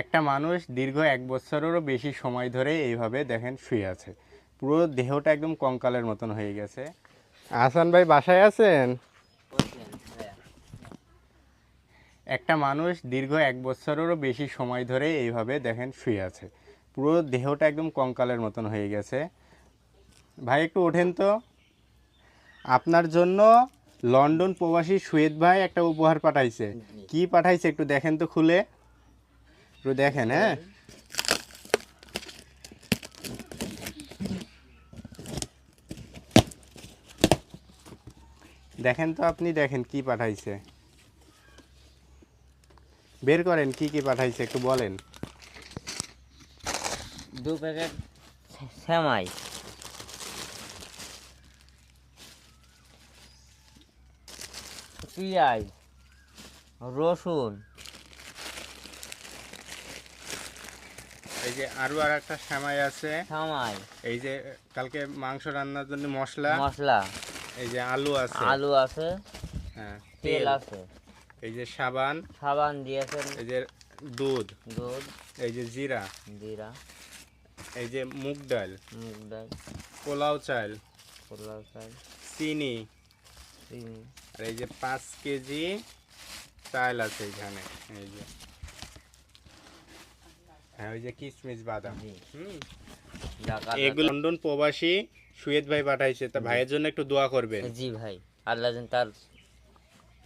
একটা মানুষ দীর্ঘ এক বছরেরও বেশি সময় ধরে এইভাবে দেখেন শুয়ে আছে। পুরো দেহটা একদম কঙ্কালের মতন হয়ে গেছে। আসান ভাই বাসায় আছেন? একটা মানুষ দীর্ঘ এক বছরেরও বেশি সময় ধরে এইভাবে দেখেন শুয়ে আছে। পুরো দেহটা একদম কঙ্কালের মতন হয়ে গেছে। ভাই একটু ওঠেন তো। আপনার জন্য লন্ডন প্রবাসী সুয়েদ ভাই একটা উপহার পাঠাইছে। কি পাঠাইছে একটু দেখেন তো খুলে। একটু দেখেন হ্যাঁ? দেখেন তো আপনি, দেখেন কি পাঠাইছে। বের করেন, কি কি পাঠাইছে, একটু বলেন। দু প্যাকেট শ্যামাই পেঁয়াজ, রসুন। এই যে আরও আর একটা সেমাই আছে। সামাই। এই যে কালকে মাংস রান্নার জন্য মশলা মশলা। এই যে আলু আছে। আলু আছে হ্যাঁ তেল। আছে। এই যে সাবান সাবান দিয়েছেন। এই যে দুধ দুধ। এই যে জিরা জিরা। এই যে মুগ ডাল মুগ ডাল। পোলাও চাল পোলাও চাল। চিনি। চিনি। আর এই যে পাঁচ কেজি চাল আছে এখানে এই যে। হ্যাঁ ওই যে কিশমিশ বাদাম। হুম। এগুলো লন্ডন প্রবাসী সুয়েদ ভাই পাঠাইছে তা ভাইয়ের জন্য একটু দোয়া করবেন। জি ভাই আল্লাহ যেন তার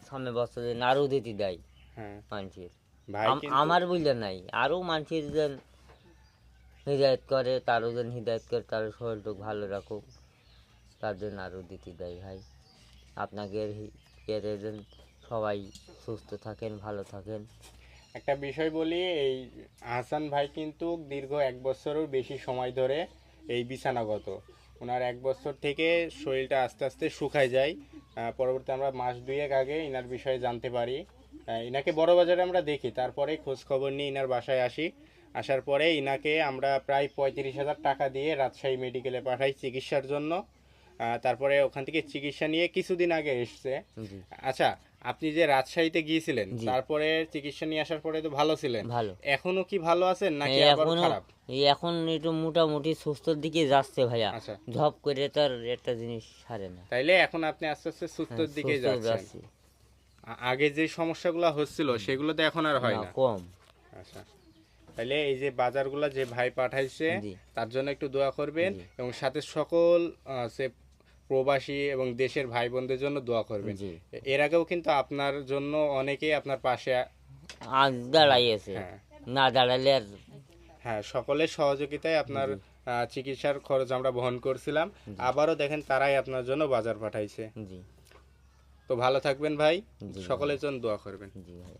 সামনে বছর আরও দিতে দেয় হ্যাঁ। মানুষের। আমার বুঝলে নাই আরও মানুষের যেন হৃদায়ত করে তারও যেন হৃদায়ত করে তার শরীরটুক ভালো রাখুক তার জন্য আরও দিতে দেয় ভাই। আপনাকে এর যেন সবাই সুস্থ থাকেন ভালো থাকেন। একটা বিষয় বলি, এই হাসান ভাই কিন্তু দীর্ঘ এক বছরের বেশি সময় ধরে এই বিছানাগত। ওনার এক বছর থেকে শরীরটা আস্তে আস্তে শুকায় যায়। পরবর্তী আমরা মাস দুয়েক আগে ইনার বিষয়ে জানতে পারি। ইনাকে বড় বাজারে আমরা দেখি, তারপরে খোঁজ খবর নিয়ে ইনার বাসায় আসি। আসার পরে ইনাকে আমরা প্রায় পঁয়ত্রিশ হাজার টাকা দিয়ে রাজশাহী মেডিকেলে পাঠাই চিকিৎসার জন্য। তারপরে ওখান থেকে চিকিৎসা নিয়ে কিছুদিন আগে এসছে। আচ্ছা আপনি যে রাজশাহীতে গিয়েছিলেন তারপরে চিকিৎসা নিয়ে আসার পরে তো ভালো ছিলেন। ভালো। এখনও কি ভালো আছেন নাকি আবার এখনও খারাপ? এখন একটু মোটামুটি সুস্থর দিকে যাচ্ছে ভাইয়া। আচ্ছা। ঝপ করে তার একটা জিনিস সারে না। তাইলে এখন আপনি আস্তে আস্তে সুস্থর হ্যাঁ, দিকে যাচ্ছেন। আগে যে সমস্যাগুলো হচ্ছিল সেগুলো তো এখন আর হয় না, কম। আচ্ছা। তাহলে এই যে বাজারগুলো যে ভাই পাঠাইছে তার জন্য একটু দোয়া করবেন এবং সাথে সকল প্রবাসী এবং দেশের ভাই বোনদের জন্য দোয়া করবেন। এর আগেও কিন্তু আপনার জন্য অনেকেই আপনার পাশে আজ দাঁড়াইয়েছে। হ্যাঁ। না দাঁড়ালে আর হ্যাঁ সকলের সহযোগিতায় আপনার চিকিৎসার খরচ আমরা বহন করছিলাম। আবারও দেখেন তারাই আপনার জন্য বাজার পাঠাইছে। জি। তো ভালো থাকবেন ভাই। সকলের জন্য দোয়া করবেন। জি ভাই।